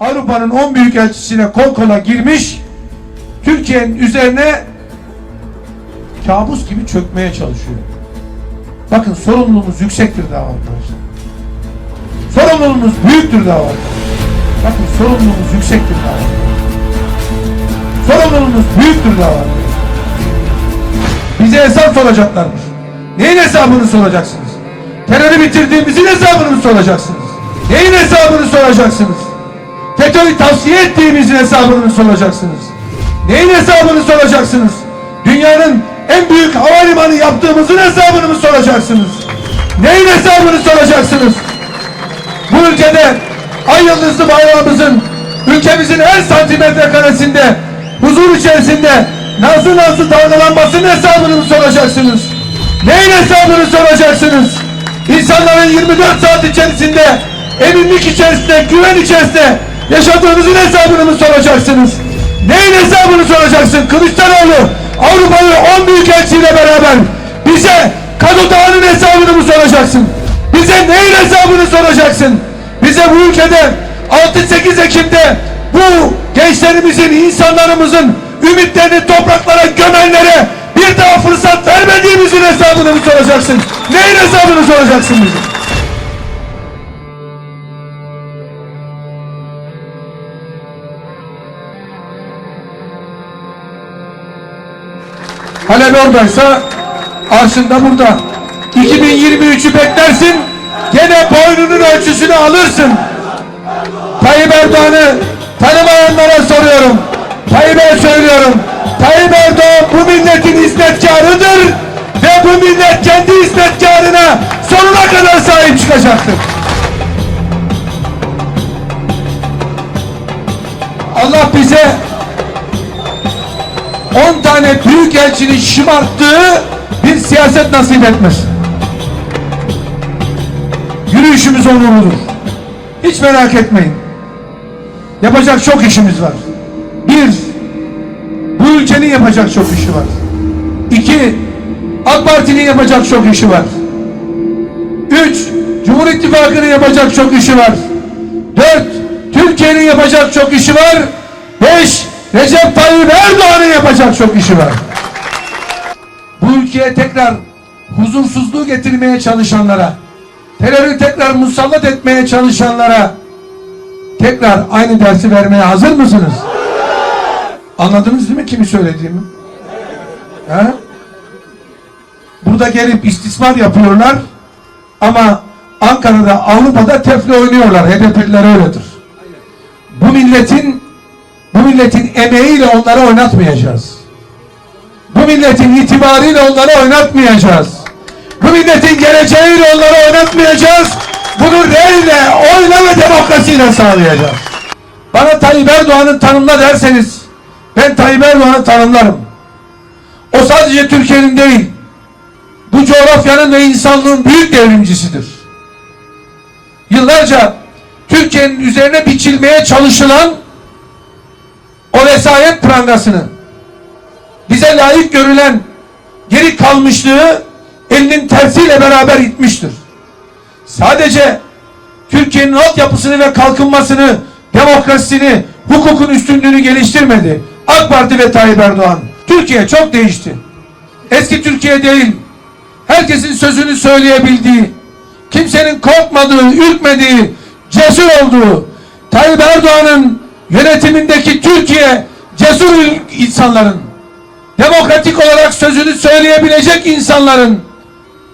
Avrupa'nın 10 büyük elçisiyle kol kola girmiş, Türkiye'nin üzerine kabus gibi çökmeye çalışıyor. Bakın sorumluluğumuz yüksektir daha arkadaşlar. Sorumluluğumuz büyüktür arkadaşlar. Bakın sorumluluğumuz yüksektir daha Sorumluluğumuz büyüktür arkadaşlar. Bize hesap soracaklarmış. Neyin hesabını soracaksınız? Terörü bitirdiğimizin hesabını mı soracaksınız? Neyin hesabını soracaksınız? FETÖ'yü tavsiye ettiğimizin hesabını soracaksınız? Neyin hesabını soracaksınız? Dünyanın en büyük havalimanı yaptığımızın hesabını mı soracaksınız? Neyin hesabını soracaksınız? Bu ülkede ay yıldızlı bayrağımızın ülkemizin her santimetre karesinde huzur içerisinde nazlı nazlı dalgalanmasının hesabını mı soracaksınız? Neyin hesabını soracaksınız? İnsanların 24 saat içerisinde eminlik içerisinde, güven içerisinde yaşadığınızın hesabını mı soracaksınız? Neyin hesabını soracaksın? Kılıçdaroğlu Avrupa'yı 10 büyük elçiyle beraber bize Dağı'nın hesabını mı soracaksın? Bize neyin hesabını soracaksın? Bize bu ülkede 6-8 Ekim'de bu gençlerimizin, insanlarımızın ümitlerini topraklara gömenlere bir daha fırsat vermediğimizin hesabını mı soracaksın? Neyin hesabını soracaksın bize? Halep oradaysa arşında burada. 2023'ü beklersin. Gene boynunun ölçüsünü alırsın. Tayyip Erdoğan'ı tanımayanlara soruyorum. Tayyip'e söylüyorum. Tayyip Erdoğan bu milletin hizmetkarıdır ve bu millet kendi hizmetkarına sonuna kadar sahip çıkacaktır. 10 tane büyük elçinin şımarttığı bir siyaset nasip etmesin. Yürüyüşümüz onurludur. Hiç merak etmeyin. Yapacak çok işimiz var. Bir, bu ülkenin yapacak çok işi var. İki, AK Parti'nin yapacak çok işi var. Üç, Cumhur İttifakı'nın yapacak çok işi var. Dört, Türkiye'nin yapacak çok işi var. Beş, Recep Tayyip Erdoğan'ın yapacak çok işi var. Bu ülkeye tekrar huzursuzluğu getirmeye çalışanlara, terörü tekrar musallat etmeye çalışanlara tekrar aynı dersi vermeye hazır mısınız? Anladınız değil mi kimi söylediğimi? Ha? Burada gelip istismar yapıyorlar ama Ankara'da, Avrupa'da tefle oynuyorlar. HDP'liler öyledir. Bu milletin bu milletin emeğiyle onları oynatmayacağız. Bu milletin itibarıyla onları oynatmayacağız. Bu milletin geleceğiyle onları oynatmayacağız. Bunu reyle, oyla ve demokrasiyle sağlayacağız. Bana Tayyip Erdoğan'ın tanımla derseniz ben Tayyip Erdoğan'ı tanımlarım. O sadece Türkiye'nin değil, bu coğrafyanın ve insanlığın büyük devrimcisidir. Yıllarca Türkiye'nin üzerine biçilmeye çalışılan vesayet prangasını bize layık görülen geri kalmışlığı elinin tersiyle beraber itmiştir. Sadece Türkiye'nin altyapısını ve kalkınmasını, demokrasisini, hukukun üstünlüğünü geliştirmedi. AK Parti ve Tayyip Erdoğan. Türkiye çok değişti. Eski Türkiye değil. Herkesin sözünü söyleyebildiği, kimsenin korkmadığı, ürkmediği, cesur olduğu, Tayyip Erdoğan'ın yönetimindeki Türkiye cesur insanların, demokratik olarak sözünü söyleyebilecek insanların,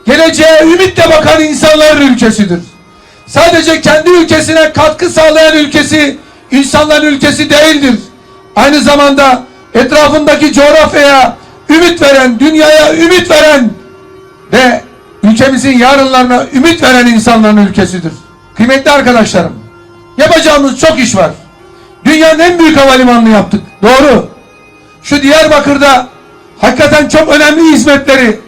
geleceğe ümitle bakan insanların ülkesidir. Sadece kendi ülkesine katkı sağlayan ülkesi, insanların ülkesi değildir. Aynı zamanda etrafındaki coğrafyaya ümit veren, dünyaya ümit veren ve ülkemizin yarınlarına ümit veren insanların ülkesidir. Kıymetli arkadaşlarım, yapacağımız çok iş var. Dünyanın en büyük havalimanını yaptık. Doğru. Şu Diyarbakır'da hakikaten çok önemli hizmetleri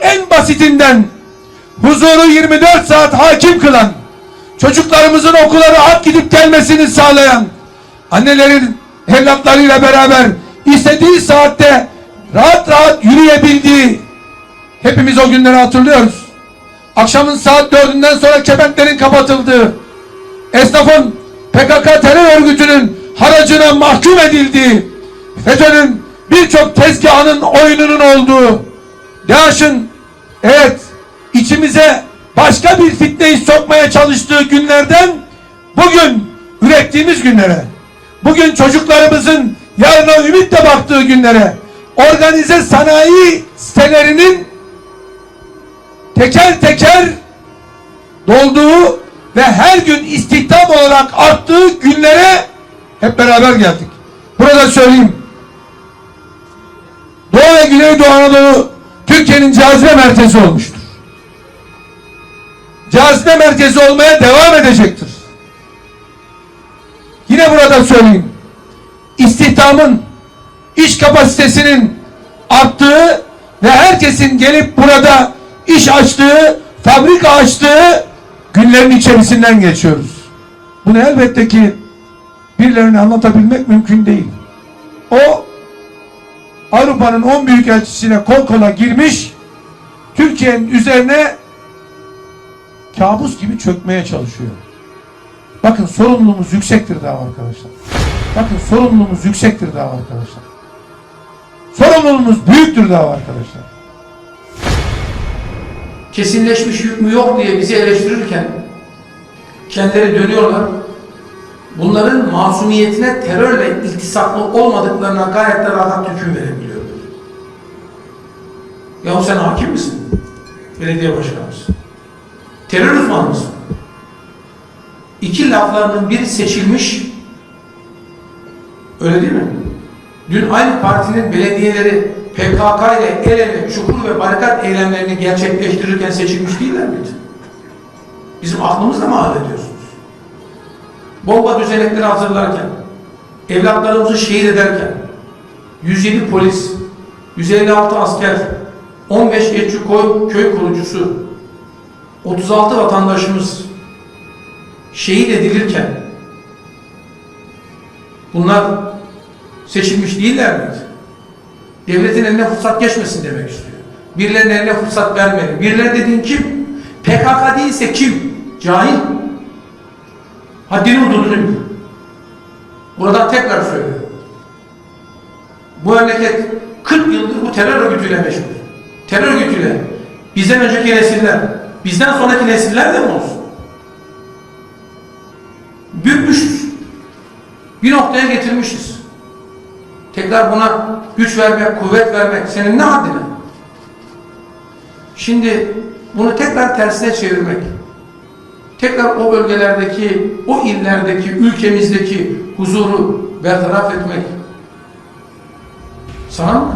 en basitinden huzuru 24 saat hakim kılan, çocuklarımızın okula rahat gidip gelmesini sağlayan, annelerin evlatlarıyla beraber istediği saatte rahat rahat yürüyebildiği, hepimiz o günleri hatırlıyoruz. Akşamın saat dördünden sonra kepenklerin kapatıldığı, esnafın PKK terör örgütünün haracına mahkum edildiği, FETÖ'nün birçok tezgahının oyununun olduğu, DAEŞ'in evet içimize başka bir fitneyi sokmaya çalıştığı günlerden bugün ürettiğimiz günlere, bugün çocuklarımızın yarına ümitle baktığı günlere, organize sanayi sitelerinin teker teker dolduğu ve her gün istihdam olarak arttığı günlere hep beraber geldik. Burada söyleyeyim. Doğu ve Güneydoğu Anadolu Türkiye'nin cazibe merkezi olmuştur. Cazibe merkezi olmaya devam edecektir. Yine burada söyleyeyim. İstihdamın, iş kapasitesinin arttığı ve herkesin gelip burada iş açtığı, fabrika açtığı günlerin içerisinden geçiyoruz. Bunu elbette ki birilerine anlatabilmek mümkün değil. O Avrupa'nın 10 büyük elçisiyle kol kola girmiş Türkiye'nin üzerine kabus gibi çökmeye çalışıyor. Bakın sorumluluğumuz yüksektir daha arkadaşlar. Bakın sorumluluğumuz yüksektir daha arkadaşlar. Sorumluluğumuz büyüktür daha arkadaşlar. Kesinleşmiş hükmü yok diye bizi eleştirirken kendileri dönüyorlar. Bunların masumiyetine terörle iltisaklı olmadıklarına gayet de rahat hüküm verebiliyorlar. Yahu sen hakim misin? Belediye başkanı? Terör uzmanı mısın? İki laflarının biri seçilmiş. Öyle değil mi? Dün aynı partinin belediyeleri PKK ile el ele çukur ve barikat eylemlerini gerçekleştirirken seçilmiş değiller miydi? Bizim aklımızla mı hallediyorsunuz? Bomba düzenekleri hazırlarken, evlatlarımızı şehit ederken, 107 polis, 156 asker, 15 etçi köy kurucusu, 36 vatandaşımız şehit edilirken bunlar seçilmiş değiller miydi? Devletin eline fırsat geçmesin demek istiyor. Birilerinin eline fırsat vermeyin. Birileri dediğin kim? PKK değilse kim? Cahil. Haddini hududunu. Buradan tekrar söylüyorum. Bu memleket 40 yıldır bu terör örgütüyle meşgul. Terör örgütüyle. Bizden önceki nesiller, bizden sonraki nesiller de mi olsun? Bükmüşüz. Bir noktaya getirmişiz. Tekrar buna güç vermek, kuvvet vermek senin ne haddine? Şimdi bunu tekrar tersine çevirmek, tekrar o bölgelerdeki, o illerdeki, ülkemizdeki huzuru bertaraf etmek sana mı?